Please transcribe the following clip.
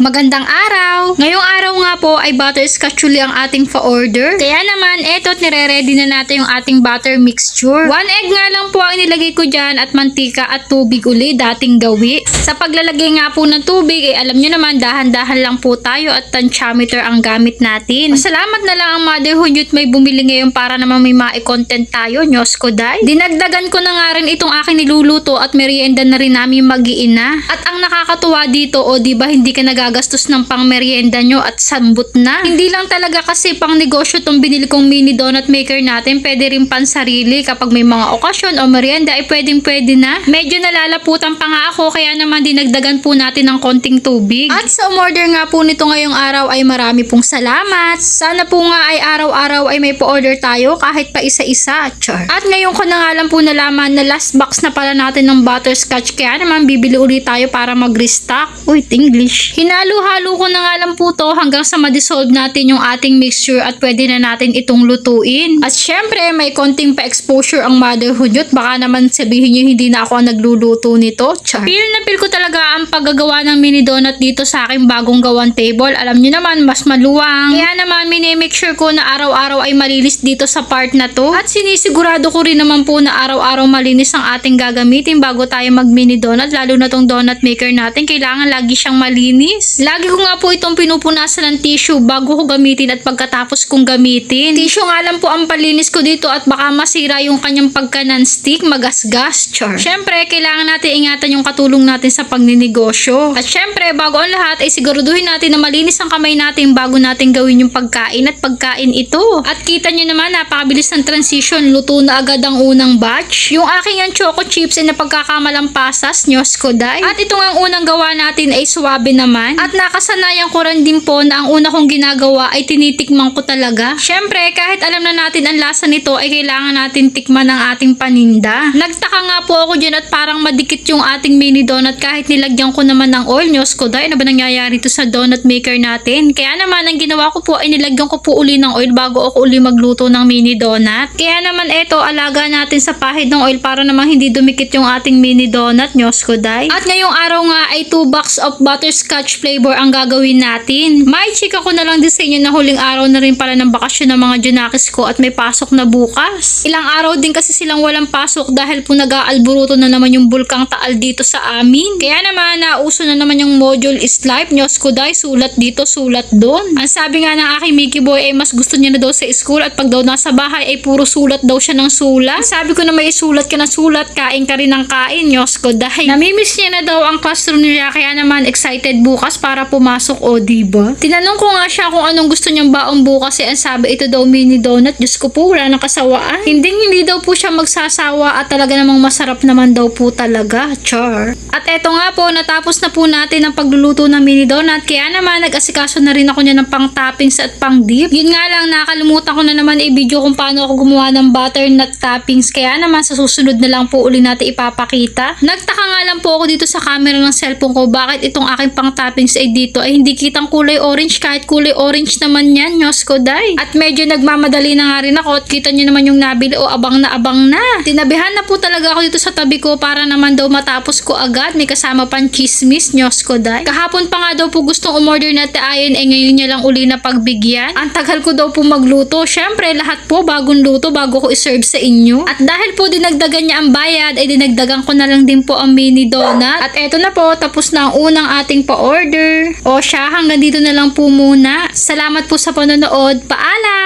Magandang araw! Ngayong araw nga po ay butterscotch uli ang ating pa-order. Kaya naman, eto't nire-ready na natin yung ating butter mixture. One egg nga lang po ang inilagay ko dyan at mantika at tubig uli, dating gawi. Sa paglalagay nga po ng tubig, eh alam nyo naman, dahan-dahan lang po tayo at tensiometer ang gamit natin. Salamat na lang ang motherhood youth may bumili ngayon para naman may ma-content tayo, Nyos ko dai. Dinagdagan ko na nga rin itong aking niluluto at merienda na rin namin mag-iina. At ang nakakatuwa dito, o di ba hindi ka nagagastos ng pang merienda nyo at sambot na. Hindi lang talaga kasi pang negosyo tong binili kong mini donut maker natin, pwede rin pan sarili kapag may mga okasyon o merienda ay pwedeng pwede na. Medyo nalalaputan pa nga ako kaya naman dinagdagan po natin ng konting tubig. At sa umorder nga po nito ngayong araw ay marami pong salamat. Sana po nga ay araw-araw ay may po-order tayo kahit pa isa-isa. Char. At ngayon ko na nga lang po nalaman na last box na pala natin ng butterscotch kaya naman bibili ulit tayo para mag-restock. Uy, English. Hinalo-halo ko na nga lang po to hanggang sa ma-dissolve natin yung ating mixture at pwede na natin itong lutuin. At syempre, may konting pa-exposure ang motherhood yun. Baka naman sabihin nyo hindi na ako ang nagluluto nito. Char. Feel na feel ko talaga ang paggagawa ng mini donut dito sa aking bagong gawan table. Alam nyo naman, mas maluwang. Kaya naman, minimake sure ko na araw-araw ay malinis dito sa part na to. At sinisigurado ko rin naman po na araw-araw malinis ang ating gagamitin bago tayo mag mini donut. Lalo na tong donut maker natin, kailangan lagi siyang malinis. Lagi ko nga po itong pinupunasan ng tissue bago ko gamitin at pagkatapos kong gamitin. Tissue nga lang po ang palinis ko dito at baka masira yung kanyang pagka non-stick, magasgas, char. Syempre, kailangan natin ingatan yung katulong natin sa pagninegosyo. At syempre, bago ang lahat ay siguraduhin natin na malinis ang kamay natin bago natin gawin yung pagkain at pagkain ito. At kita nyo naman, napakabilis ng transition. Luto na agad ang unang batch. Yung aking yung choco chips ay napagkakamalang pasas, nyos ko dai. At ito nga ang unang gawa natin ay suwabe naman. At nakasanayan ko rin din po na ang una kong ginagawa ay tinitikman ko talaga. Syempre, kahit alam na natin ang lasa nito ay kailangan natin tikman ang ating paninda. Nagtaka nga po ako dyan at parang madikit yung ating mini donut kahit nilagyan ko naman ng oil. Nyos ko dai, ano ba nangyayari to sa donut maker natin? Kaya naman, ang ginawa ko po ay nilagyan ko po uli ng oil bago ako uli magluto ng mini donut. Kaya naman eto, alaga natin sa pahid ng oil para naman hindi dumikit yung ating mini donut. Nyos ko dai. At ngayong araw nga ay 2 box of butterscotch flavor ang gagawin natin. May chika ko na lang din sa inyo na huling araw na rin pala ng bakasyon ng mga junakis ko at may pasok na bukas. Ilang araw din kasi silang walang pasok dahil po nag-aalburuto na naman yung bulkang taal dito sa amin. Kaya naman nauso na naman yung module is life. Nyos ko dai, sulat dito, sulat doon. Ang sabi nga ng aking Mickey Boy ay mas gusto niya na daw sa school at pag daw nasa bahay ay puro sulat daw siya ng sulat. Sabi ko na may isulat ka na sulat, kain ka rin ng kain, Nyos ko dai. Namimiss niya na daw ang classroom niya kaya naman excited bukas para pumasok o diba? Tinanong ko nga siya kung anong gusto niyang baong bukas eh ang sabi ito daw mini donut. Diyos ko po, wala nang kasawaan. Hindi hindi daw po siya magsasawa at talaga namang masarap naman daw po talaga. Char. At eto nga po, natapos na po natin ang pagluluto ng mini donut. Kaya naman nag-asikaso na rin ako niya ng pang toppings at pang dip. Yun nga lang, nakalimutan ko na naman i-video kung paano ako gumawa ng butternut toppings. Kaya naman sa susunod na lang po uli natin ipapakita. Nagtaka nga lang po ako dito sa camera ng cellphone ko bakit itong aking pang toppings ay dito ay hindi kitang kulay orange kahit kulay orange naman yan, Nyos ko dai. At medyo nagmamadali na nga rin ako at kita nyo naman yung nabili o abang na abang na. Tinabihan na po talaga ako dito sa tabi ko para naman daw matapos ko agad. May kasama pang chismis, Nyos ko dai. Kahapon pa nga daw po gustong umorder na taayin eh ngayon niya lang uli na pagbigyan. Ang tagal ko daw po magluto. Syempre lahat po bagong luto bago ko iserve sa inyo. At dahil po dinagdagan niya ang bayad ay dinagdagan ko na lang din po ang mini donut. At eto na po tapos na ang unang ating pa-order. O siya hanggang dito na lang po muna. Salamat po sa panonood. Paalam!